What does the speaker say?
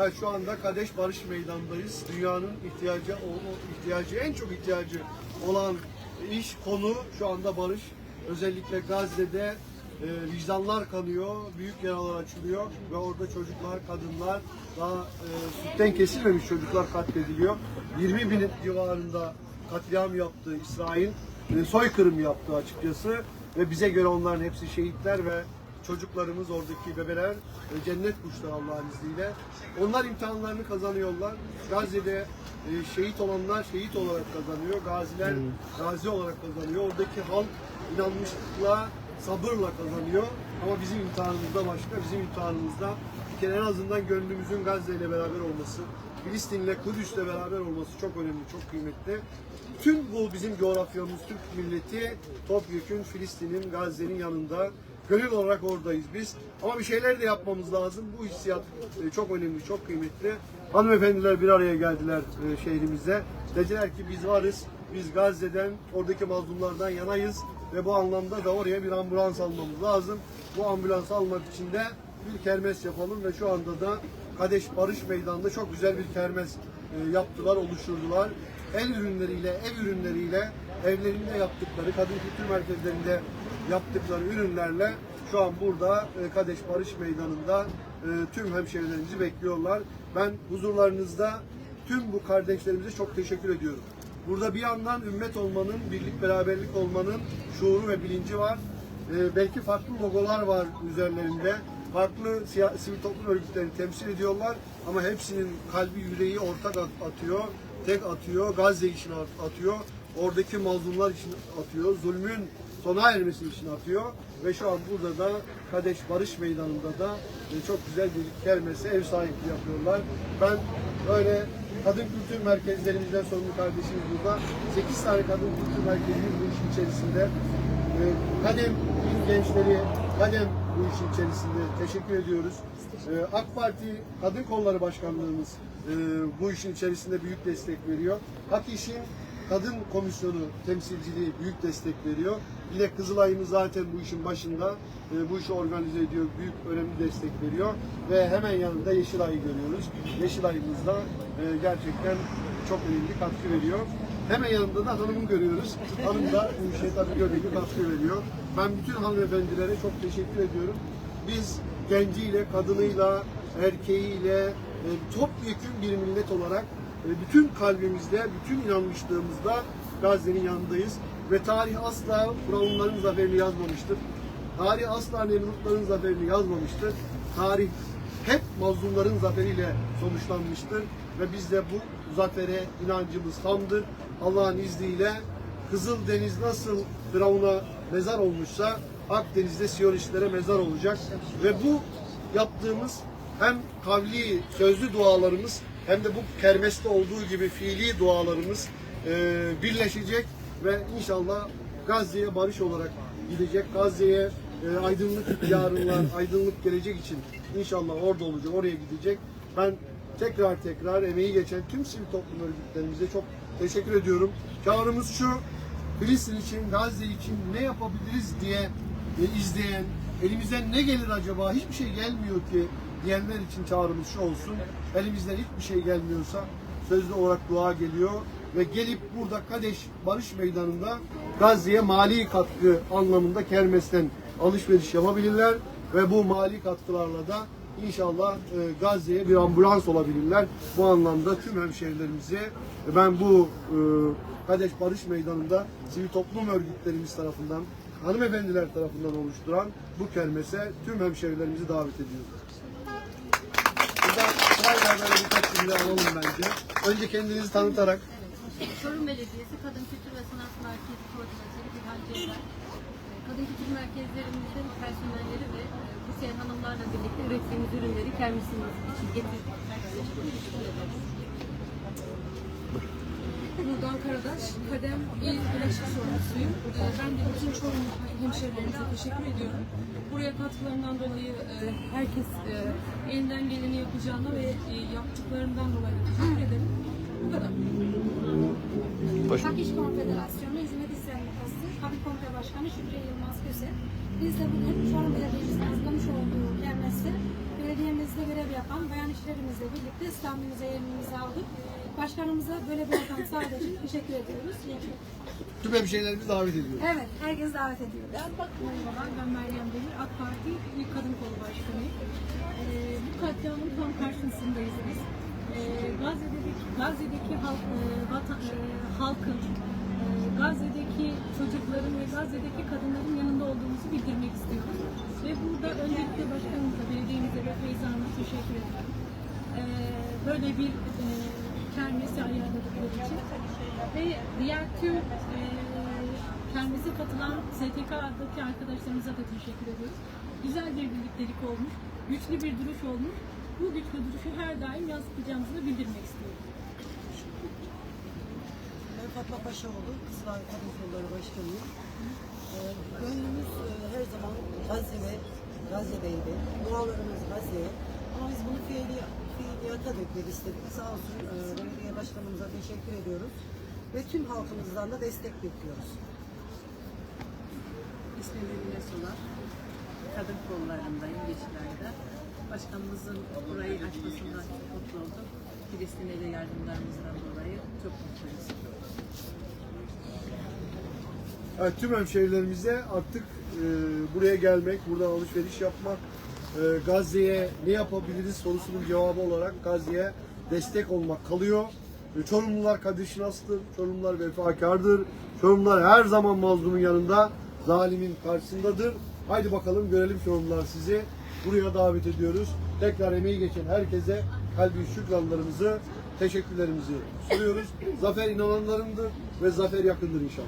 Evet, şu anda Kadeş Barış Meydanı'ndayız. Dünyanın ihtiyacı, ihtiyacı, en çok ihtiyacı olan iş, konu şu anda barış. Özellikle Gazze'de e, vicdanlar kanıyor, büyük yaralar açılıyor ve orada çocuklar, kadınlar, daha e, sütten kesilmemiş çocuklar katlediliyor. 20 bin civarında katliam yaptı İsrail, e, soykırım yaptı açıkçası ve bize göre onların hepsi şehitler ve çocuklarımız oradaki bebeler e, cennet kuşları Allah'ın izniyle. Onlar imtihanlarını kazanıyorlar. Gazze'de e, şehit olanlar şehit olarak kazanıyor. Gaziler gazi olarak kazanıyor. Oradaki halk inanmışlıkla, sabırla kazanıyor. Ama bizim imtihanımızda başka. Bizim imtihanımızda bir kere en azından gönlümüzün Gazze ile beraber olması, Filistin'le, Kudüs'le beraber olması çok önemli, çok kıymetli. Tüm bu bizim coğrafyamız, Türk milleti topyekün Filistin'in, Gazze'nin yanında. Gönül olarak oradayız biz. Ama bir şeyler de yapmamız lazım. Bu hissiyat e, çok önemli, çok kıymetli. Hanımefendiler bir araya geldiler e, şehrimizde. Dediler ki biz varız, biz Gazze'den, oradaki mazlumlardan yanayız ve bu anlamda da oraya bir ambulans almamız lazım. Bu ambulans almak için de bir kermes yapalım ve şu anda da Kadeş Barış Meydanı'nda çok güzel bir kermes e, yaptılar, oluşturdular. El ürünleriyle, ev ürünleriyle, evlerinde yaptıkları, kadın kültür merkezlerinde yaptıkları ürünlerle şu an burada e, Kadeş Barış Meydanı'nda e, tüm hemşehrilerimizi bekliyorlar. Ben huzurlarınızda tüm bu kardeşlerimize çok teşekkür ediyorum. Burada bir yandan ümmet olmanın, birlik beraberlik olmanın şuuru ve bilinci var. E, belki farklı logolar var üzerlerinde. Farklı sivil toplum örgütlerini temsil ediyorlar ama hepsinin kalbi yüreği ortak at- atıyor, tek atıyor, Gazze için at- atıyor, oradaki mazlumlar için atıyor, zulmün sona ermesi için atıyor ve şu an burada da Kadeş Barış Meydanı'nda da e, çok güzel bir kermese ev sahipliği yapıyorlar. Ben böyle kadın kültür merkezlerimizden sorumlu kardeşimiz burada. 8 tane kadın kültür merkezimiz bu işin içerisinde. E, Kadem gençleri, Kadem bu işin içerisinde. Teşekkür ediyoruz. E, AK Parti Kadın Kolları Başkanlığımız bu işin içerisinde büyük destek veriyor. Hak İş'in Kadın Komisyonu temsilciliği büyük destek veriyor. Yine Kızılay'ımız zaten bu işin başında. e, bu işi organize ediyor. Büyük önemli destek veriyor. Ve hemen yanında Yeşilay'ı görüyoruz. Yeşilay'ımız da e, gerçekten çok önemli katkı veriyor. Hemen yanında da hanımı görüyoruz. Hanım da bu işe tabii gördüğü katkı veriyor. Ben bütün hanımefendilere çok teşekkür ediyorum. Biz genciyle, kadınıyla, erkeğiyle e, topyekün bir millet olarak e, bütün kalbimizde, bütün inanmışlığımızda Gazze'nin yanındayız. Ve tarih asla Firavunların zaferini yazmamıştır. Tarih asla Nemrutların zaferini yazmamıştır. Tarih hep mazlumların zaferiyle sonuçlanmıştır. Ve biz de bu zafere inancımız tamdır. Allah'ın izniyle Kızıl Deniz nasıl Firavun'a mezar olmuşsa Akdeniz'de Siyonistlere mezar olacak. Ve bu yaptığımız hem kavli, sözlü dualarımız hem de bu kermeste olduğu gibi fiili dualarımız e, birleşecek ve inşallah Gazze'ye barış olarak gidecek. Gazze'ye e, aydınlık yarınlar, aydınlık gelecek için inşallah orada olacak, oraya gidecek. Ben tekrar tekrar emeği geçen tüm sivil toplum örgütlerimize çok teşekkür ediyorum. Çağrımız şu, Filistin için, Gazze için ne yapabiliriz diye e, izleyen, elimizden ne gelir acaba, hiçbir şey gelmiyor ki diyenler için çağrımız şu olsun. Elimizden hiçbir şey gelmiyorsa sözlü olarak dua geliyor ve gelip burada Kadeş Barış Meydanı'nda Gazze'ye mali katkı anlamında kermesten alışveriş yapabilirler ve bu mali katkılarla da inşallah e, Gazze'ye bir ambulans olabilirler. Bu anlamda tüm hemşehrilerimize ben bu e, Kadeş Barış Meydanı'nda sivil toplum örgütlerimiz tarafından hanımefendiler tarafından oluşturan bu kermese tüm hemşehrilerimizi davet ediyoruz. Burada sırayla birkaç cümle alalım bence. Önce kendinizi tanıtarak Çorum Belediyesi Kadın Kültür ve Sanat Merkezi Koordinatörü Gülhan Ceylan. Ee, Kadın kültür merkezlerimizin personelleri ve e, Hüseyin Hanımlarla birlikte ürettiğimiz ürünleri kermisimiz için getirdik. Nurdan Karadaş, Kadem İl Bileşik Sorumlusuyum. Ee, Ben de bütün Çorum hemşehrilerimize teşekkür ediyorum. Buraya katkılarından dolayı e, herkes e, elinden geleni yapacağına ve e, yaptıklarından dolayı teşekkür ederim. Kadar. Hak İş Konfederasyonu Hizmet Sendikası Habib Komite Başkanı Şükrü Yılmaz Köse. Biz de bugün Çorum Belediyemizin hazırlamış olduğu kermeste belediyemizde görev yapan bayan işlerimizle birlikte İstanbul'umuza yerimizi aldık. Başkanımıza böyle bir ortam sağladığı için teşekkür ediyoruz. Tüm hemşehrilerimizi davet ediyoruz. Evet, herkes davet ediyoruz. Merhabalar, ben Meryem Demir, AK Parti İl Kadın Kolu Başkanıyım. Ee, bu katliamın tam karşısındayız biz. Ee, Gazze'deki, Gazze'deki halk, e, vatan, e, halkın, e, Gazze'deki çocukların ve Gazze'deki kadınların yanında olduğumuzu bildirmek istiyoruz. Ve burada öncelikle başkanımıza, belediyemize ve Feyza teşekkür ediyorum. Ee, böyle bir kermesi ayarladıkları için. Ve diğer tüm kermese katılan STK'daki arkadaşlarımıza da teşekkür ediyoruz. Güzel bir birliktelik olmuş, güçlü bir duruş olmuş. Bu güçlü duruşu her daim yansıtacağımızı da bildirmek istiyoruz. Ben Fatma Paşaoğlu, Kızılay Kadın Kolları Başkanıyım. Ee, Gönlümüz e, her zaman Gazze ve Gazze'deydi. Dualarımız Gazze'ye. Ama biz bunu fiili, fiiliyata dökmek istedik. Sağ olsun e, belediye başkanımıza teşekkür ediyoruz. Ve tüm halkımızdan da destek bekliyoruz. İsmim Emine Solar. Kadın kollarındayım Yeşilay'da. Başkanımızın burayı açmasından çok mutlu oldum. Filistin'e de yardımlarımızdan dolayı çok mutluyuz. Evet, tüm hemşehrilerimize artık e, buraya gelmek, buradan alışveriş yapmak, e, Gazze'ye ne yapabiliriz sorusunun cevabı olarak Gazze'ye destek olmak kalıyor. E, Çorumlular kadir şinastır, Çorumlular vefakardır, Çorumlular her zaman mazlumun yanında, zalimin karşısındadır. Haydi bakalım görelim Çorumlular sizi. Buraya davet ediyoruz. Tekrar emeği geçen herkese kalbi şükranlarımızı, teşekkürlerimizi sunuyoruz. Zafer inananlarındır ve zafer yakındır inşallah.